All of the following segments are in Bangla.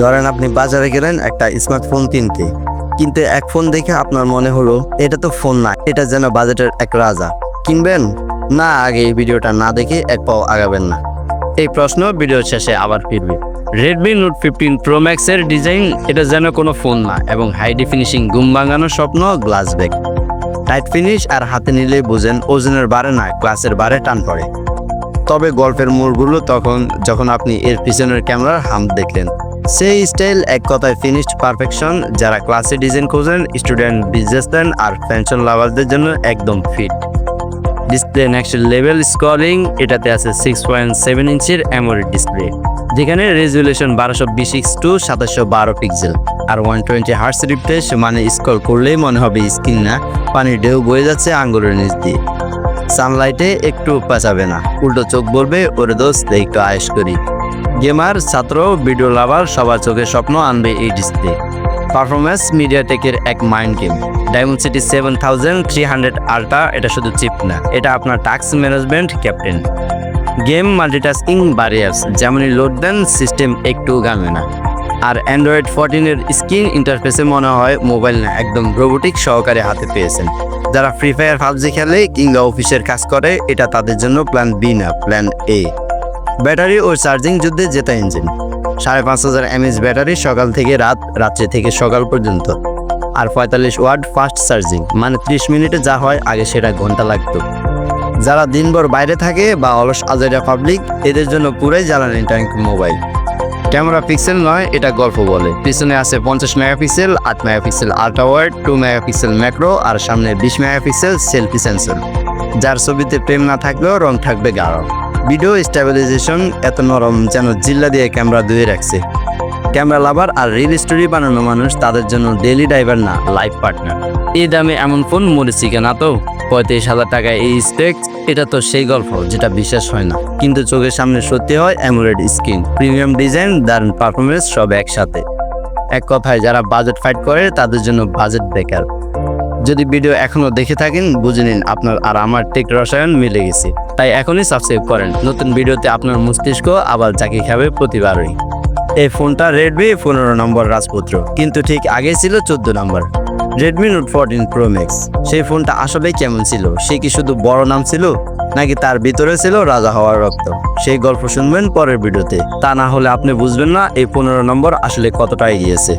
ধরেন আপনি বাজারে গেলেন একটা স্মার্টফোন কিনতে। কিন্তু এক ফোন দেখে আপনার মনে হলো, এটা তো ফোন না, এটা যেন বাজেটের এক রাজা। কিনবেন? না, আগে এই ভিডিওটা না দেখে এক পাও আগাবেন না। এই প্রশ্ন ভিডিও শেষে আবার ফিরবে। রেডমি নোট ফিফটিন প্রো ম্যাক্সের ডিজাইন এটা যেন কোনো ফোন না এবং হাই ডিফিনিশিং গুম ভাঙানোর স্বপ্ন গ্লাস ব্যাগ টাইট ফিনিশ আর হাতে নিলে বুঝেন ওজনের বারে না গ্লাসের বারে টান পড়ে। তবে গল্পের মোড়গুলো তখন, যখন আপনি এর পিছনের ক্যামেরার হাম দেখলেন। সেই স্টাইল এক কথায় ফিনিশড পারফেকশন যারা ক্লাসে ডিজাইন খোঁজেন স্টুডেন্ট বিজনেসম্যান আর ফ্যাশন লাভারদের জন্য একদম fit display next level scrolling এটাতে আছে সিক্স পয়েন্ট সেভেন ইঞ্চির অ্যামোলেড ডিসপ্লে যেখানে রেজুলেশন বারোশো বিশ টু সাতাশশো বারো পিক্সেল আর ওয়ান টোয়েন্টি হার্স রিফ্রেশ মানে স্কল করলেই মনে হবে স্ক্রিন না, পানির ঢেউ বয়ে যাচ্ছে আঙ্গুলের নিচ দিয়ে। সানলাইটে একটু পেঁচাবে না, উল্টো চোখ বলবে, ওরে দোস্ত, একটু আয়েস করি। গেমার, ছাত্র, ভিডিও লাভার, সবার চোখে স্বপ্ন আনবে এই ডিসপ্লে। পারফরমেন্স মিডিয়াটেকের এক mind game. Dimensity seven thousand three hundred ultra, এটা শুধু চিপ না, এটা আপনার task management captain. Game multitasking barriers, যেমনই লোড দেন, সিস্টেম একটু গামে না। আর অ্যান্ড্রয়েড ফোরটিনের স্ক্রিন ইন্টারফেসে মনে হয় মোবাইল না, একদম রোবোটিক সহকারে হাতে পেয়েছেন। যারা ফ্রি ফায়ার, পাবজি খেলে কিংবা অফিসের কাজ করে, এটা তাদের জন্য প্ল্যান বি না, প্ল্যান এ। ব্যাটারি ও চার্জিং যুদ্ধে জেতা ইঞ্জিন। সাড়ে পাঁচ হাজার এমএচ ব্যাটারি সকাল থেকে রাত, রাত্রে থেকে সকাল পর্যন্ত। আর পঁয়তাল্লিশ ওয়াট ফাস্ট চার্জিং মানে ত্রিশ মিনিটে যা হয়, আগে সেটা ঘণ্টা লাগতো। যারা দিনভর বাইরে থাকে বা অলস আজাইরা পাবলিক, এদের জন্য পুরাই জ্বালানি ট্যাঙ্ক মোবাইল। ক্যামেরা পিক্সেল নয়, এটা গল্প বলে। পিছনে আছে পঞ্চাশ মেগাপিক্সেল, আট megapixel ultra wide, two megapixel macro, আর সামনে বিশ মেগাপিক্সেল সেলফি সেন্সর। যার ছবিতে প্রেম না থাকলেও রং থাকবে গাঢ়। ভিডিও স্টেবিলাইজেশন এত নরম যেন জিল্লা দিয়ে ক্যামেরা ধুয়ে রাখছে। ক্যামেরা লাভার আর রিল স্টোরি বানানো মানুষ তাদের জন্য ডেলি ড্রাইভার না লাইফ পার্টনার এই দামে এমন ফোন মরেছি কেনা তো? পঁয়ত্রিশ হাজার টাকা এই স্পেক্স এটা তো সেই গল্প যেটা বিশ্বাস হয় না। কিন্তু চোখের সামনে সত্যি হয় অ্যামোলেড স্ক্রিন প্রিমিয়াম ডিজাইন দারুণ পারফরমেন্স সব একসাথে। এক কথায় যারা বাজেট ফাইট করে, তাদের জন্য বাজেট বেকার। যদি ভিডিও এখনও দেখে থাকেন, বুঝে নিন আপনার আর আমার টেক রসায়ন মিলে গেছে। তাই এখনই সাবস্ক্রাইব করেন। নতুন ভিডিওতে আপনার মস্তিষ্ক আবার চাকি খাবে প্রতিবারই। এই ফোনটা রেডমি পনেরো নম্বর রাজপুত্র। কিন্তু ঠিক আগে ছিল চোদ্দ নম্বর। Redmi note fourteen pro max সেই ফোনটা আসলে কেমন ছিল? সে কি শুধু বড় নাম ছিল, নাকি তার ভিতরে ছিল রাজা হওয়ার রক্ত? সেই গল্প শুনবেন পরের ভিডিওতে। তা না হলে আপনি বুঝবেন না, এই পনেরো নম্বর আসলে কতটা এগিয়েছে।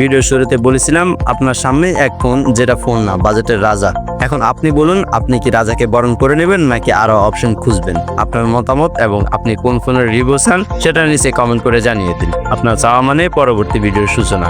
ভিডিও শুরুতে বলেছিলাম, আপনার সামনে এক ফোন, যেটা ফোন না, বাজেটের রাজা। এখন আপনি বলুন, আপনি কি রাজাকে বরণ করে নেবেন, নাকি আরও অপশন খুঁজবেন? আপনার মতামত এবং আপনি কোন ফোনের রিভিউ চান, সেটা নিচে কমেন্ট করে জানিয়ে দিন। আপনার চাওয়া মানে পরবর্তী ভিডিওর সূচনা।